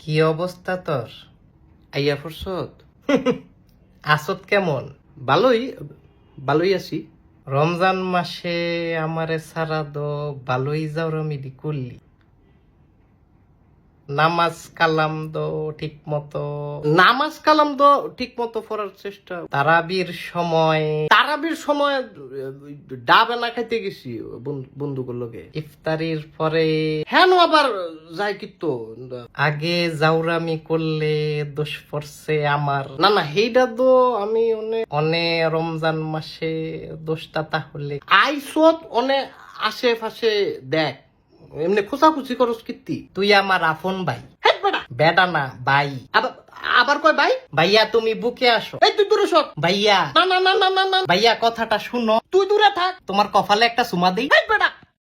কি অবস্থা তোর? আইয়া ফুরসত। আসত কেমন? ভালোই ভালোই আছি। রমজান মাসে আমারে সারা দো ভালোই যাওরামিদি করলি। নামাজ কালাম দো ঠিক মতো। নামাজ কালাম তো ঠিক মতো পড়ার চেষ্টা। তারাবির সময় তারাবির সময়, ডাবে না খাইতে গেছি বন্ধু- বন্ধুগুলোর লগে। ইফতারির পরে হ্যাঁ আবার যাই কিন্তু আগে জাউরামি করলে দোষ পড়ছে আমার। না না সেইটা তো আমি অনেক অনেক রমজান মাসে দোষটা তাহলে আইসত অনেক আশেপাশে দেখ। এমনি খোঁচাখুচি করস কীর্তি? তুই আমার আফন ভাই। বেটা। না ভাই। আবার আবার কয় ভাই? ভাইয়া তুমি বুকে আসো। এই তুই দূরে সর। ভাইয়া। না না না না না ভাইয়া কথাটা শুনো। তুই দূরে থাক। তোমার কপালে একটা সুমা দিই।